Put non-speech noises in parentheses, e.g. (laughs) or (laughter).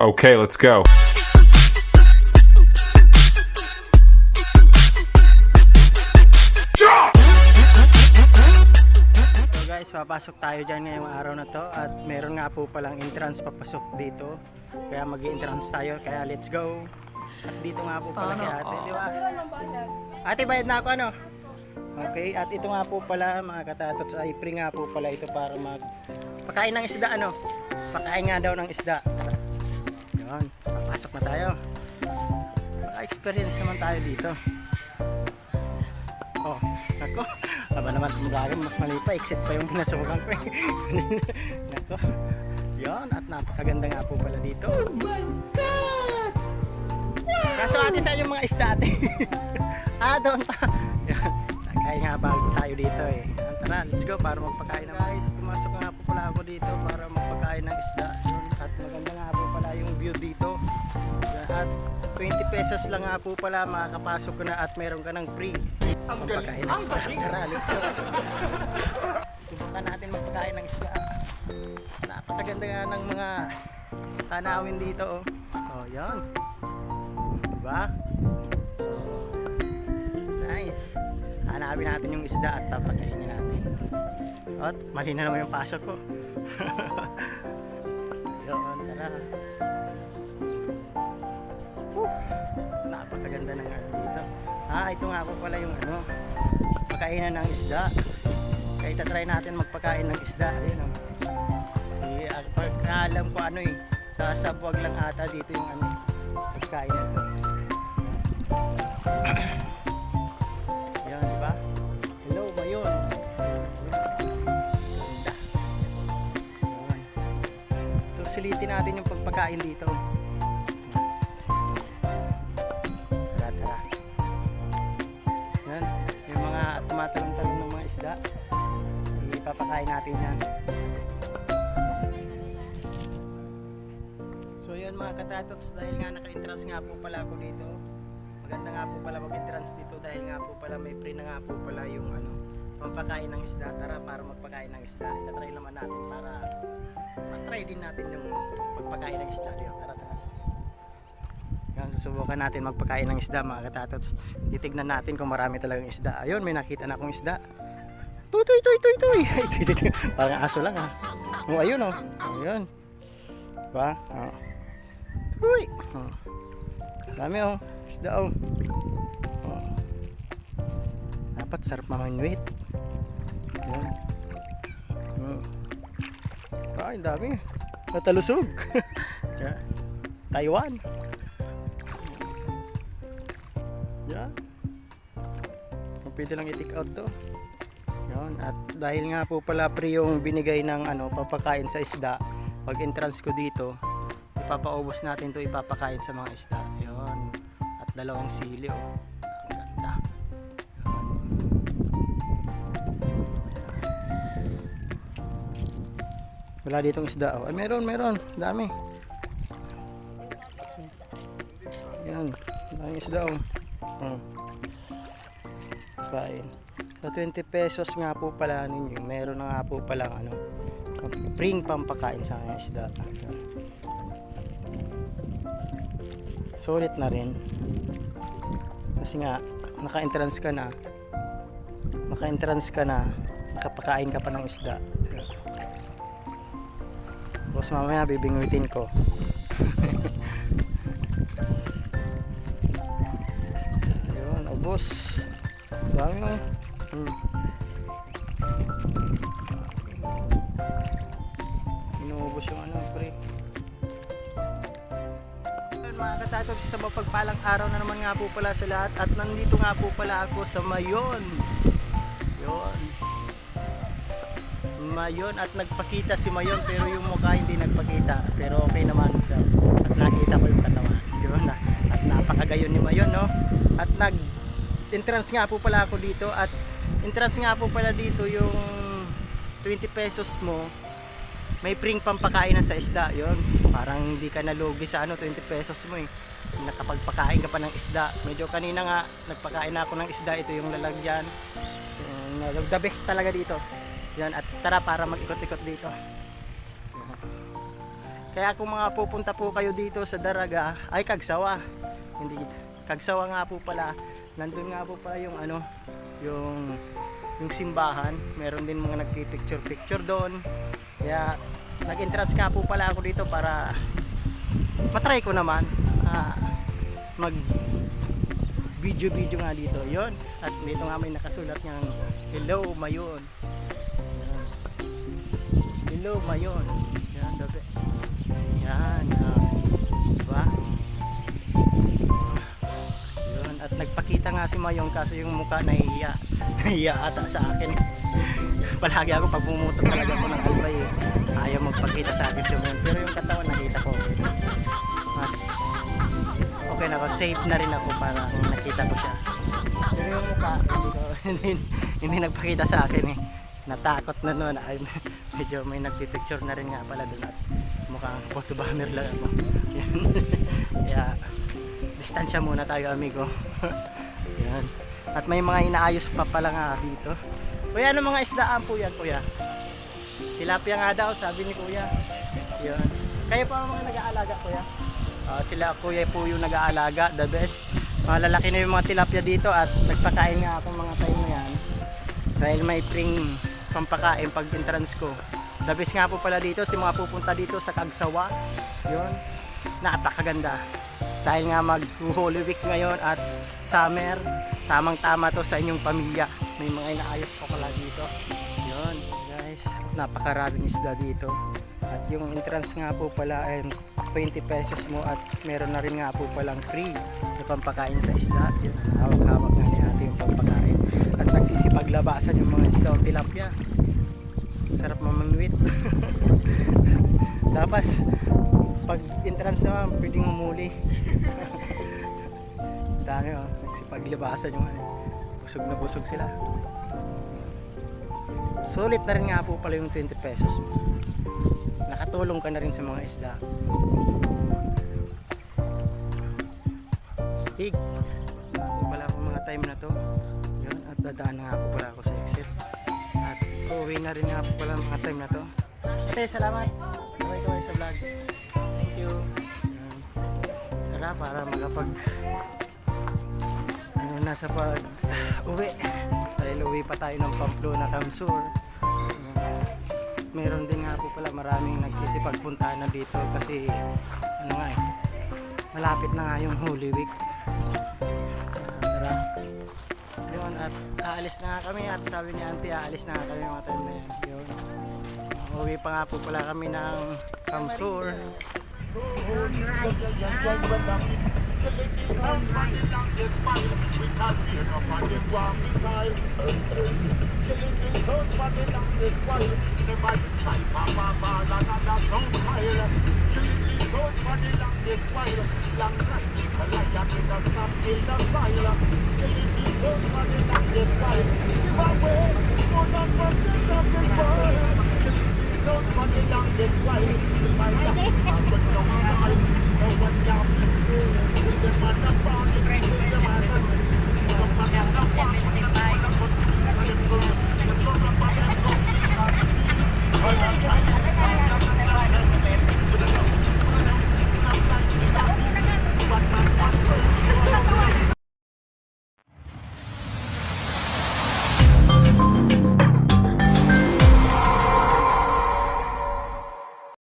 Okay, let's go. So guys, papasok tayo dyan ngayong araw na to at meron nga po palang entrance papasok dito. Kaya mag entrance tayo, kaya let's go. At dito nga po pala kay ate, di ba? Ate, bayad na ako ano? Okay, at ito nga po pala mga katatots ay free nga po pala ito para mag pakain ng isda ano? Pakain nga daw ng isda. Yun, papasok na tayo. Maka-experience naman tayo dito. Oh, nako. Aba naman tumulagan, mas mali pa, exit pa yung pinasukan ko eh. (laughs) nako. Yan, at napakaganda nga po pala dito. Oh my God! Kaso ate, saan yung mga isda ate? (laughs) ah, doon pa. Kaya nga bago tayo dito eh. Yan, Tara, let's go para magpakain na guys. Pumasok nga po pala ako dito para magpakain ng isda. At maganda nga po pala yung view dito. At 20 pesos lang nga po pala makakapasok ko na at meron ka ng free. Ang pagkain ng isda. Tara, let's go. Subukan natin magpakain ng isda. Napakaganda nga ng mga tanawin dito. Oh, oh yan. Diba? Oh, nice. Hanapin natin yung isda at papakainin natin. At mali na naman yung pasok ko. (laughs) Yun, tara. Whew. Napakaganda ng ano dito. Ah, ito nga po pala yung ano, pagkainan ng isda. Kaya itatry natin magpakain ng isda. Ayun oh. Eh, ang pagkaalam ko ano eh, sa sabwag lang ata dito yung ano, pagkain na So, silitin natin yung pagpakain dito. Tara, tara. Yan, yung mga tumatalong-talong ng mga isda. Ipapakain natin yan. So yan mga katatots, dahil nga naka-entrance nga po pala ako dito. Maganda nga po pala mag-entrance dito dahil nga po pala may free na nga po pala yung ano, pampakain ng isda. Tara para magpakain ng isda. Itatry naman natin para matry din natin yung pagpakain ng isda. Yan, tara tara. Yan, susubukan natin magpakain ng isda mga katatots. Titignan natin kung marami talagang isda. Ayun, may nakita na akong isda. Tuy, tuy, tuy, tuy. Parang aso lang ha. Oh, ayun oh. Ayun. Diba? Oh. Uy! Oh. Dami oh. Isda oh. oh. Dapat sarap mamanyuit. Yan. Hmm. Ay, dami. Natalusog. (laughs) Yan. Taiwan. Yan. Pwede lang i-take out to. Yan. At dahil nga po pala pre yung binigay ng ano, papakain sa isda, pag entrance ko dito, ipapaubos natin to ipapakain sa mga isda. Yun. At dalawang sili oh. Wala ditong isda oh. Ay, meron, meron. Dami. Yan. Daming isda oh. Oh. Fine. Sa 20 pesos nga po pala ninyo, meron na nga po pala ano, spring pampakain sa mga isda. Sulit na rin. Kasi nga, naka-entrance ka na. Naka-entrance ka na, nakapakain ka pa ng isda. Tapos mamaya bibingwitin ko. Ayun, ubos. Dami mo. Hmm. Inuubos yung ano, pre. Mga katatot, sa mapagpalang araw na naman nga po pala sa lahat at nandito nga po pala ako sa Mayon. Yun. Mayon at nagpakita si Mayon pero yung mukha hindi nagpakita. Pero okay naman siya. at nakita ko yung katawan yun na. At napakagayon ni Mayon no? At nag entrance nga po pala ako dito. At entrance nga po pala dito yung 20 pesos mo. May pring pampakain na sa isda yon parang hindi ka nalugi sa ano 20 pesos mo eh. Nakapagpakain ka pa ng isda. Medyo kanina nga nagpakain na ako ng isda. Ito yung lalagyan. The best talaga dito yan at tara para mag-ikot-ikot dito Kaya kung mga pupunta po kayo dito sa Daraga, ay Kagsawa. Hindi Kagsawa nga po pala. Nandun nga po pala yung ano, yung yung simbahan. Meron din mga nagpipicture picture doon. Kaya nag-entrance nga po pala ako dito para matry ko naman ah, mag video video nga dito yon at dito nga may nakasulat niyang hello mayon. Hello mayon. Yan the best yan ah, diba? Yun at nagpakita nga si Mayong kaso yung mukha nahihiya. (laughs) Nahihiya ata sa akin. (laughs) Palagi ako pag pumutok talaga ako ng albay eh. ayaw magpakita sa akin si Mayong. Pero yung katawan nakita ko. Mas okay na ako. Safe na rin ako para nakita ko siya. Pero yung mukha hindi, (laughs) hindi, hindi nagpakita sa akin eh natakot na noon ay (laughs) medyo may nagpipicture na rin nga pala doon at mukhang photo bomber lang ako. (laughs) Kaya distansya muna tayo amigo. (laughs) Yan. At may mga inaayos pa pala nga dito. Kuya ano mga isdaan po yan kuya? Tilapia nga daw sabi ni kuya. Yun kayo pa mga nag-aalaga kuya? Ah, sila kuya po yung nag-aalaga the best. Mga lalaki na yung mga tilapia dito at nagpakain nga ako mga time na yan. Dahil may pring pampakain pag entrance ko. The nga po pala dito si mga pupunta dito sa Kagsawa. Yun. Napakaganda dahil nga mag Holy Week ngayon at summer tamang tama to sa inyong pamilya. May mga inaayos pa pala dito. Yun guys. Napakaraming isda dito. At yung entrance nga po pala ay 20 pesos mo at meron na rin nga po palang free na pampakain sa isda. Yun hawak-hawak nga ni ate yung pampakain nagsisipaglabasan yung mga isda tilapia. Sarap mamanwit. (laughs) Dapat pag entrance naman pwedeng umuli. (laughs) Dami oh. Nagsipaglabasan yung ano busog na busog sila. Sulit na rin nga po pala yung 20 pesos mo. Nakatulong ka na rin sa mga isda. Stig basta po pala ako mga time na to at dadaan na nga po pala ako sa exit. At uuwi na rin nga po pala mga time na to. Ate, salamat. Kaway kaway sa vlog. Thank you. Tara para makapag ano, nasa pag uwi. Dahil uwi pa tayo ng Pamplona Camsur meron din nga po pala maraming nagsisipagpuntahan na dito kasi ano nga eh malapit na nga yung Holy Week. Tara yun at aalis na nga kami at sabi ni auntie aalis na nga kami mga time na yan. Yun. Uwi pa nga po pala kami ng Kamsur search for the longest while. Long time, like a kid, that's not till the file. Killing me search for the longest while. Give away, more than one